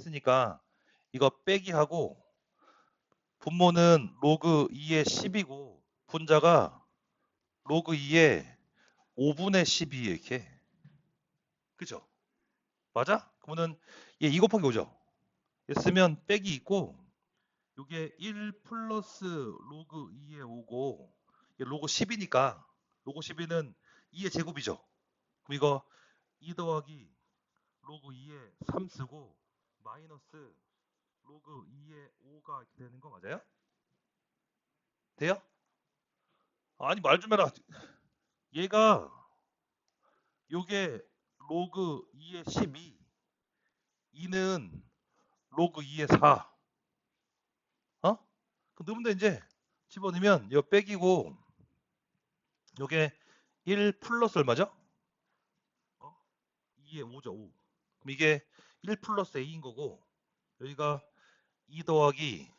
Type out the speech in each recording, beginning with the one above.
있으니까 이거 빼기 하고 분모는 로그 2의 10이고 분자가 로그 2의 5분의 12 이렇게 그죠? 맞아? 그러면은 얘2 곱하기 5죠? 쓰면 빼기 있고 요게 1 플러스 로그 2의 5고 얘 로그 10이니까 로그 12는 2의 제곱이죠? 그럼 이거 2 더하기 로그 2의 3 쓰고 마이너스 로그 2의 5가 이렇게 되는 거 맞아요? 돼요? 아니 말 좀 해라. 얘가 요게 로그 2의 12 2는 로그 2의 4 어? 그럼 넣으면 돼 이제 집어넣으면 이거 빼기고 요게 1 플러스 얼마죠? 어? 2의 5죠 5 그럼 이게 1 플러스 a인 거고 여기가 2 더하기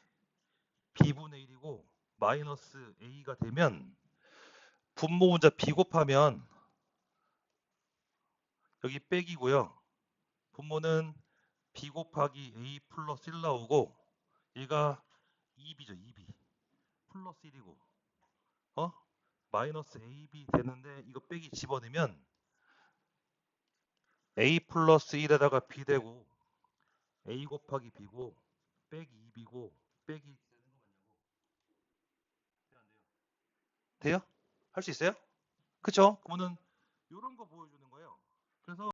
b분의 1이고 마이너스 a가 되면 분모 분자 b 곱하면 여기 빼기고요. 분모는 b 곱하기 a 플러스 1 나오고 얘가 2b죠 2b 플러스 1이고 어? 마이너스 ab 되는데 이거 빼기 집어넣으면 a 플러스 1에다가 b 되고 a 곱하기 b고 빼기 2b고 빼기 돼요? 할 수 있어요? 그쵸? 그러면은 이런 거 보여주는 거예요. 그래서